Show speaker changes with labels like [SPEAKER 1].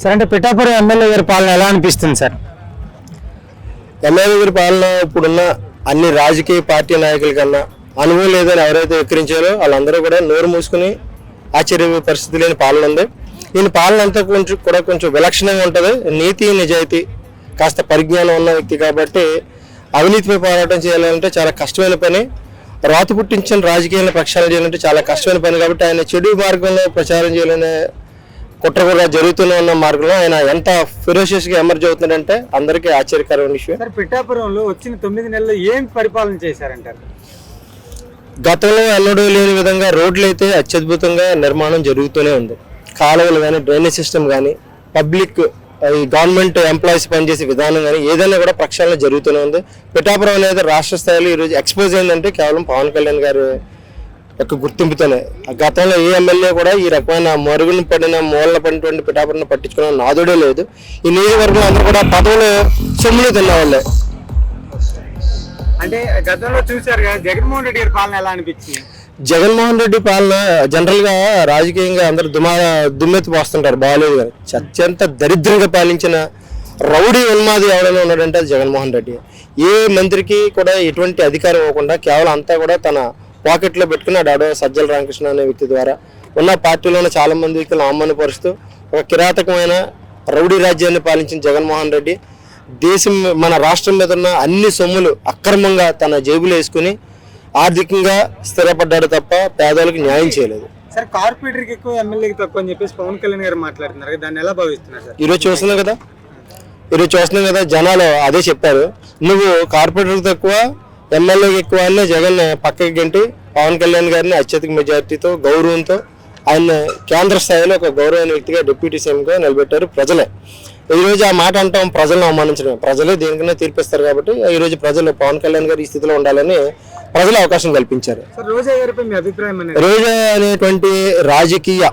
[SPEAKER 1] Sir అంటే Pithapuram MLA గారి పాలన ఎలా అనిపిస్తుంది సార్?
[SPEAKER 2] ఎమ్మెల్యే గారి పాలన ఇప్పుడున్న అన్ని రాజకీయ పార్టీ నాయకుల కన్నా అనుభవం లేదని ఎవరైతే విక్రించారో వాళ్ళందరూ కూడా నోరు మూసుకుని ఆశ్చర్య పరిస్థితి లేని పాలన ఉంది. ఈయన పాలన అంతా కొంచెం కూడా కొంచెం విలక్షణంగా ఉంటుంది. నీతి నిజాయితీ కాస్త పరిజ్ఞానం ఉన్న వ్యక్తి కాబట్టి అవినీతిపై పోరాటం చేయాలంటే చాలా కష్టమైన పని. రాతు పుట్టించిన రాజకీయాలను ప్రక్షాళన చేయాలంటే చాలా కష్టమైన పని కాబట్టి ఆయన చెడు మార్గంలో ప్రచారం చేయాలనే కుట్ర కూడా జరుగుతూనే ఉన్న మార్గంలో ఆయన ఎంత ఫిరోషియస్గా ఎమర్జ్ అవుతున్నాడంటే అందరికీ ఆశ్చర్యకరమైన విషయం.
[SPEAKER 1] సార్ పిఠాపురంలో వచ్చిన తొమ్మిది నెలల్లో ఏం పరిపాలన చేశారంటారు?
[SPEAKER 2] గతంలో ఎన్నడూ లేని విధంగా రోడ్లు అయితే అత్యద్భుతంగా నిర్మాణం జరుగుతూనే ఉంది. కాలువలు కానీ డ్రైనేజ్ సిస్టమ్ కానీ పబ్లిక్ ఈ గవర్నమెంట్ ఎంప్లాయీస్ పనిచేసే విధానం కానీ ఏదైనా కూడా ప్రక్షాళన జరుగుతూనే ఉంది. పిఠాపురం అనేది రాష్ట్ర స్థాయిలో ఈరోజు ఎక్స్పోజ్ అయిందంటే కేవలం పవన్ కళ్యాణ్ గారు యొక్క గుర్తింపుతోనే. గతంలో ఏ ఎమ్మెల్యే కూడా ఈ రకమైన మరుగున పడిన మూలన పడినటువంటి పిఠాపురం పట్టించుకున్న నాదుడే లేదు. ఈ నియోజకవర్గంలో అందరూ కూడా పదవులు సొమ్ములు తిన్నవాళ్ళే.
[SPEAKER 1] అంటే గతంలో చూశారు కదా జగన్మోహన్ రెడ్డి గారి పాలన ఎలా అనిపించింది?
[SPEAKER 2] జగన్మోహన్ రెడ్డి పాలన జనరల్గా రాజకీయంగా అందరు దుమా దుమ్మెత్తి పోస్తుంటారు బాగాలేదు కానీ. అత్యంత దరిద్రంగా పాలించిన రౌడీ ఉన్మాది ఎవరైనా ఉన్నాడంటే అది జగన్మోహన్ రెడ్డి. ఏ మంత్రికి కూడా ఎటువంటి అధికారం ఇవ్వకుండా కేవలం అంతా కూడా తన పాకెట్లో పెట్టుకుని డాడో సజ్జల రామకృష్ణ అనే వ్యక్తి ద్వారా ఉన్న పార్టీలో ఉన్న చాలా మంది వ్యక్తులను అవమానపరుస్తూ ఒక కిరాతకమైన రౌడీ రాజ్యాన్ని పాలించిన జగన్మోహన్ రెడ్డి దేశం మన రాష్ట్రం మీద ఉన్న అన్ని సొమ్ములు అక్రమంగా తన జేబులో వేసుకుని ఆర్థికంగా స్థిరపడ్డాడు తప్ప పేదలకు న్యాయం చేయలేదు.
[SPEAKER 1] సార్ కార్పొరేటర్కి ఎక్కువ ఎమ్మెల్యేకి తక్కువ అని చెప్పేసి పవన్ కళ్యాణ్ గారు మాట్లాడుతున్నారు దాన్ని ఎలా భావిస్తున్నారు సార్?
[SPEAKER 2] ఈరోజు చూస్తున్నాం కదా ఈరోజు చూస్తున్నాం కదా జనాలు అదే చెప్పారు. నువ్వు కార్పొరేటర్ తక్కువ ఎమ్మెల్యేకి ఎక్కువ అని జగన్ పక్కకి గంటి పవన్ కళ్యాణ్ గారిని అత్యధిక మెజార్టీతో గౌరవంతో ఆయన కేంద్ర స్థాయిలో ఒక గౌరవమైన వ్యక్తిగా డిప్యూటీ సీఎంగా నిలబెట్టారు ప్రజలే. ఈ రోజు ఆ మాట అంటాం ప్రజలను అవమానించడం. ప్రజలే దేనికైనా తీర్పిస్తారు కాబట్టి ఈ రోజు ప్రజలు పవన్ కళ్యాణ్ గారు ఈ స్థితిలో ఉండాలని ప్రజలు అవకాశం కల్పించారు. రోజా అనేటువంటి రాజకీయ